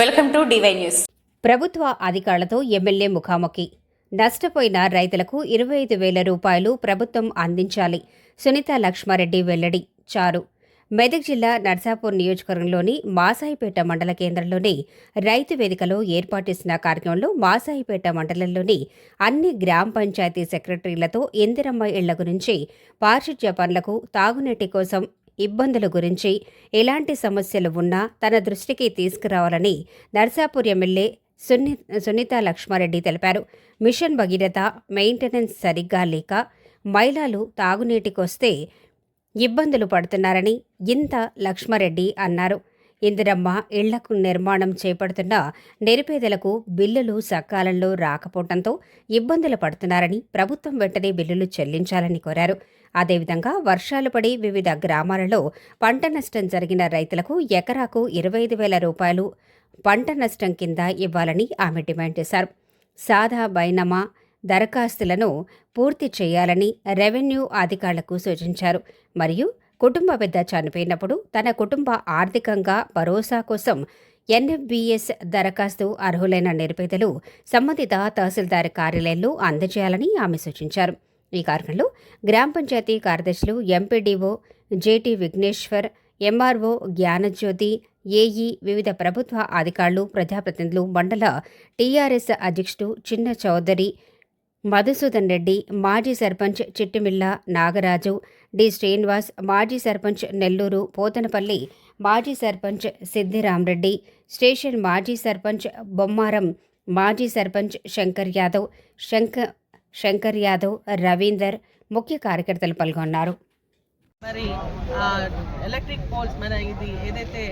Welcome to DY news. ప్రభుత్వ అధికారులతో MLA ముఖాముఖి. నష్టపోయిన రైతులకు ఇరవై ఐదు వేల రూపాయలు ప్రభుత్వం అందించాలి. సునీత లక్ష్మారెడ్డి వెల్లడి చారు. మెదక్ జిల్లా నర్సాపూర్ నియోజకవర్గంలోని మాసాయిపేట మండల కేంద్రంలోని రైతు వేదికలో ఏర్పాటు చేసిన కార్యక్రమంలో మాసాయిపేట మండలంలోని అన్ని గ్రామ పంచాయతీ సెక్రటరీలతో ఇందిరమ్మ ఇళ్ళ గురించి పారిశుధ్య పనులకు తాగునీటి కోసం ఇబ్బందుల గురించి ఎలాంటి సమస్యలు ఉన్నా తన దృష్టికి తీసుకురావాలని నర్సాపూర్ ఎమ్మెల్యే సున్ని సునీత లక్ష్మారెడ్డి తెలిపారు. మిషన్ భగీరథ మెయింటెనెన్స్ సరిగ్గా లేక మహిళలు తాగునీటికొస్తే ఇబ్బందులు పడుతున్నారని ఇంత లక్ష్మారెడ్డి అన్నారు. ఇందిరమ్మ ఇళ్ళకు నిర్మాణం చేపడుతున్న నిరుపేదలకు బిల్లులు సకాలంలో రాకపోవడంతో ఇబ్బందులు పడుతున్నారని ప్రభుత్వం వెంటనే బిల్లులు చెల్లించాలని కోరారు. అదేవిధంగా వర్షాలు పడి వివిధ గ్రామాలలో పంట నష్టం జరిగిన రైతులకు ఎకరాకు ఇరవై ఐదు వేల రూపాయలు పంట నష్టం కింద ఇవ్వాలని ఆమె డిమాండ్ చేశారు. సాదా బైనమా దరఖాస్తులను పూర్తి చేయాలని రెవెన్యూ అధికారులకు సూచించారు. మరియు కుటుంబ పెద్ద చనిపోయినప్పుడు తన కుటుంబ ఆర్థికంగా భరోసా కోసం ఎన్ఎఫ్బిఎస్ దరఖాస్తు అర్హులైన నిరుపేదలు సంబంధిత తహసీల్దార్ కార్యాలయంలో అందజేయాలని ఆమె సూచించారు. ఈ కార్యక్రమంలో గ్రామ పంచాయతీ కార్యదర్శులు MPDO JT Vigneshwar MRO Gnanajyothi AE వివిధ ప్రభుత్వ అధికారులు ప్రజాప్రతినిధులు మండల టీఆర్ఎస్ అధ్యక్షుడు చిన్న చౌదరి మధుసూదన్ రెడ్డి మాజీ సర్పంచ్ చిట్టిమిల్ల నాగరాజు డి. శ్రీనివాస్ మాజీ సర్పంచ్ నెల్లూరు పోతనపల్లి మాజీ సర్పంచ్ సిద్ధిరామరెడ్డి స్టేషన్ మాజీ సర్పంచ్ బొమ్మారం మాజీ సర్పంచ్ శంకర్ యాదవ్ శంక శంకర్ యాదవ్ రవీందర్ ముఖ్య కార్యకర్తలు పాల్గొన్నారు. మరి ఎలక్ట్రిక్ పోల్స్ మన ఇది ఏదైతే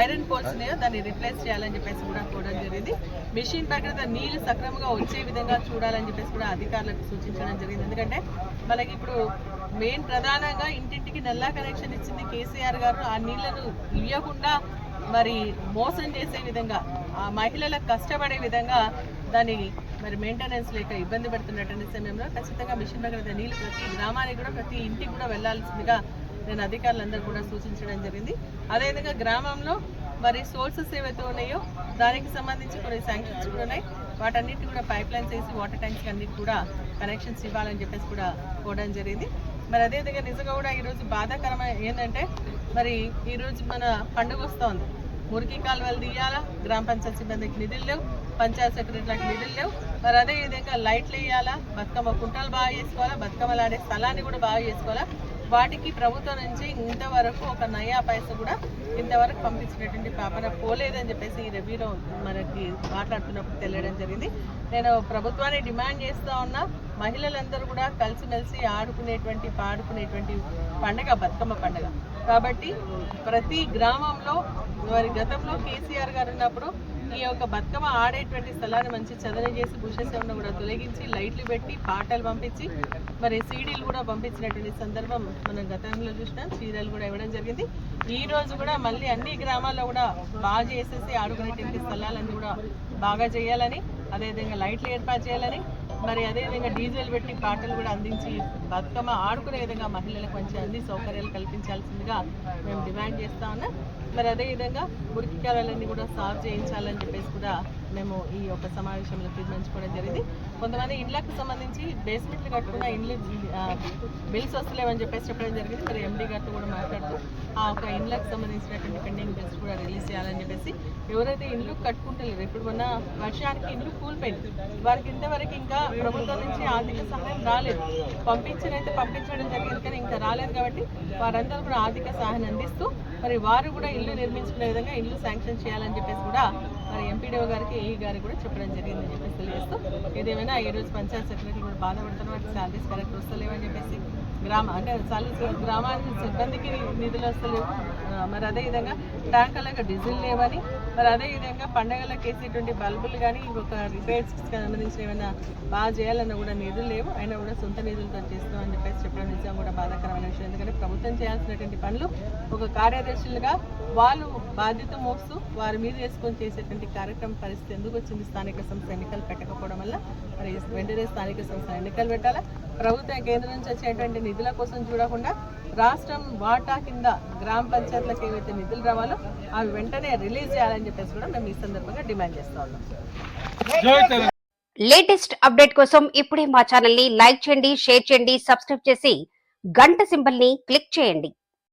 ఐరన్ పోల్స్ ఉన్నాయో దాన్ని రిప్లేస్ చేయాలని చెప్పేసి కూడా కోవడం జరిగింది. మిషన్ ప్రక్రియ నీళ్ళు సక్రమంగా వచ్చే విధంగా చూడాలని చెప్పేసి కూడా అధికారులకు సూచించడం జరిగింది. ఎందుకంటే మనకి ఇప్పుడు మెయిన్ ప్రధానంగా ఇంటింటికి నల్లా కనెక్షన్ ఇచ్చింది కేసీఆర్ గారు. ఆ నీళ్ళను ఇవ్వకుండా మరి మోసం చేసే విధంగా ఆ మహిళలకు కష్టపడే విధంగా దాని మరి మెయింటెనెన్స్ లేక ఇబ్బంది పడుతున్నటువంటి సమయంలో ఖచ్చితంగా మిషన్ భగీరథ నీళ్ళు ప్రతి గ్రామానికి కూడా ప్రతి ఇంటికి కూడా వెళ్ళాల్సిందిగా నేను అధికారులందరూ కూడా సూచించడం జరిగింది. అదేవిధంగా గ్రామంలో మరి సోర్సెస్ ఏవైతే ఉన్నాయో దానికి సంబంధించి కొన్ని శాంక్షన్స్ కూడా ఉన్నాయి. వాటన్నిటి కూడా పైప్ లైన్స్ వేసి వాటర్ ట్యాంక్స్ అన్నిటి కూడా కనెక్షన్స్ ఇవ్వాలని చెప్పేసి కూడా పోవడం జరిగింది. మరి అదేవిధంగా నిజంగా కూడా ఈరోజు బాధాకరమైన ఏంటంటే మరి ఈరోజు మన పండుగ వస్తోంది. మురికి కాలువలు తీయాలా? గ్రామ పంచాయతీ సిబ్బందికి నిధులు లేవు. పంచాయత్ సెక్రటరీలకు నిధులు లేవు. మరి అదే విధంగా లైట్లు వేయాలా? బతుకమ్మ కుంటలు బాగా చేసుకోవాలా? బతుకమ్మలాడే స్థలాన్ని కూడా బాగా చేసుకోవాలా? వాటికి ప్రభుత్వం నుంచి ఇంతవరకు ఒక నయా పైస కూడా ఇంతవరకు పంపించినటువంటి పాపన పోలేదని చెప్పేసి ఈ రివ్యూలో మనకి మాట్లాడుతున్నప్పుడు తెలియడం జరిగింది. నేను ప్రభుత్వాన్ని డిమాండ్ చేస్తూ ఉన్నా మహిళలందరూ కూడా కలిసిమెలిసి ఆడుకునేటువంటి పాడుకునేటువంటి పండగ బతుకమ్మ పండగ. కాబట్టి ప్రతి గ్రామంలో వారి గతంలో కేసీఆర్ గారు ఉన్నప్పుడు ఈ యొక్క బతుకమ్మ ఆడేటువంటి స్థలాన్ని మంచి చదన చేసి భూషేశ్వరంలో కూడా తొలగించి లైట్లు పెట్టి పాటలు పంపించి మరి సీడీలు కూడా పంపించినటువంటి సందర్భం మనం గతంలో చూసినాం చీరలు కూడా ఇవ్వడం జరిగింది. ఈ రోజు కూడా మళ్ళీ అన్ని గ్రామాల్లో కూడా బాగా చేసేసి ఆడుకునేటువంటి స్థలాలన్నీ కూడా బాగా చేయాలని అదేవిధంగా లైట్లు ఏర్పాటు చేయాలని మరి అదేవిధంగా డీజిల్ పెట్టి పాటలు కూడా అందించి బతుకమ్మ ఆడుకునే విధంగా మహిళలకు మంచి అన్ని సౌకర్యాలు కల్పించాల్సిందిగా మేము డిమాండ్ చేస్తా ఉన్నాం. మరి అదేవిధంగా మురికి కాలాలన్నీ కూడా సాల్వ్ చేయించాలని చెప్పేసి కూడా మేము ఈ యొక్క సమావేశంలో తీర్మానించుకోవడం జరిగింది. కొంతమంది ఇండ్లకు సంబంధించి బేస్మెంట్లు కట్టుకున్న ఇండ్లు బిల్స్ వస్తలేవని చెప్పేసి చెప్పడం జరిగింది. మరి ఎండీ గారితో కూడా మాట్లాడుతూ ఆ ఒక ఇండ్లకు సంబంధించినటువంటి పెండింగ్ బిల్స్ కూడా రిలీజ్ చేయాలని చెప్పేసి ఎవరైతే ఇండ్లు కట్టుకుంటలేరు ఇప్పుడు మొన్న వర్షానికి ఇండ్లు కూలిపోయింది వారికి ఇంతవరకు ఇంకా ప్రభుత్వం నుంచి ఆర్థిక సహాయం రాలేదు. పంపించినైతే పంపించడం జరిగింది కానీ ఇంకా రాలేదు కాబట్టి వారందరూ కూడా ఆర్థిక సహాయం అందిస్తూ మరి వారు కూడా ఇల్లు నిర్మించుకునే విధంగా ఇల్లు శాంక్షన్ చేయాలని చెప్పేసి కూడా మరి ఎంపీడీఓ గారికి ఏఈ గారికి కూడా చెప్పడం జరిగిందని చెప్పేసి తెలియజేస్తూ ఏదేమైనా ఈ రోజు పంచాయత్ సెక్రటరీ కూడా బాధపడుతున్న వాటికి శాలరీస్ కరెక్ట్ వస్తలేవని చెప్పేసి గ్రామ అంటే శాలరీస్ గ్రామానికి సిబ్బందికి నిధులు వస్తలేవు. మరి మరి అదేవిధంగా ట్యాంకర్లకు డీజిల్ లేవని మరి అదేవిధంగా పండగలకు వేసేటువంటి బల్బులు కానీ ఇంకొక రిపేర్స్ సంబంధించిన ఏమైనా బాగా చేయాలన్నా కూడా నిధులు లేవు అయినా కూడా సొంత నిధులతో చేస్తాం అని చెప్పేసి చెప్పడం నిజం కూడా బాధాకరమైన విషయం. ఎందుకంటే ప్రభుత్వం చేయాల్సినటువంటి పనులు ఒక కార్యదర్శులుగా వాళ్ళు బాధ్యత మోస్తూ వారి మీద వేసుకొని చేసేటువంటి కార్యక్రమం పరిస్థితి ఎందుకు వచ్చింది? స్థానిక సంస్థ ఎన్నికలు పెట్టకపోవడం వల్ల మరి వెంటనే స్థానిక సంస్థ ఎన్నికలు పెట్టాలా? ప్రభుత్వం కేంద్రం నుంచి వచ్చేటువంటి నిధుల కోసం చూడకుండా రాష్ట్రం వాటా కింద గ్రామ పంచాయతీలకు ఏవైతే నిధులు రావాలో అవి వెంటనే రిలీజ్ చేయాలని చెప్పేసి కూడా మేము ఈ సందర్భంగా డిమాండ్ చేస్తా ఉన్నాం. లేటెస్ట్ అప్డేట్ కోసం ఇప్పుడే మా ఛానల్ని లైక్ చేయండి షేర్ చేయండి సబ్స్క్రైబ్ చేసి గంట సింబల్ని క్లిక్ చేయండి.